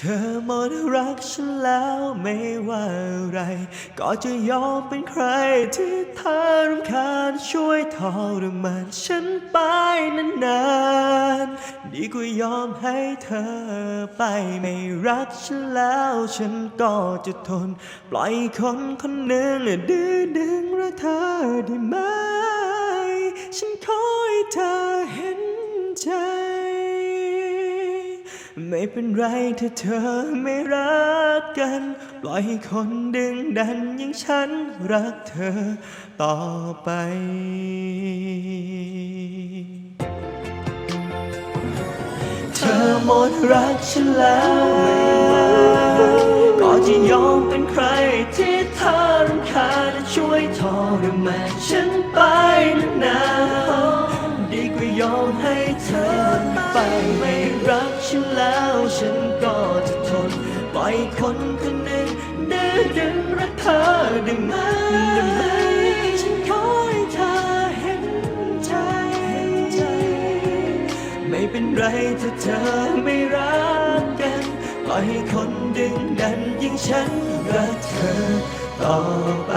เธอหมดรักฉันแล้วไม่ว่าอะไร ก็จะยอมเป็นใครที่เธอรำคาญช่วยทรมานฉันไปนานๆ ดีกว่ายอมให้เธอไปไม่รักฉันแล้ว ฉันก็จะทน ปล่อยคนคนหนึ่งดื้อดึงรักเธอได้ไหม ไม่เป็นไรถ้าเธอไม่รักกัน ปล่อยให้คนดึงดันอย่างฉันรักเธอต่อไปเธอหมดรักฉันแล้วก็จะยอมเป็นใครที่เธอรำคาญช่วยทรมานฉันไป ให้เธอไปไม่รักฉันแล้วฉันก็จะทนปล่อยคนคนหนึ่งดื้อดึงรักเธอได้ไหมได้ไหมฉันขอให้เธอเห็นใจ ไม่เป็นไรถ้าเธอไม่รักกันปล่อยให้คนดึงดันยิ่งฉันรักเธอต่อไป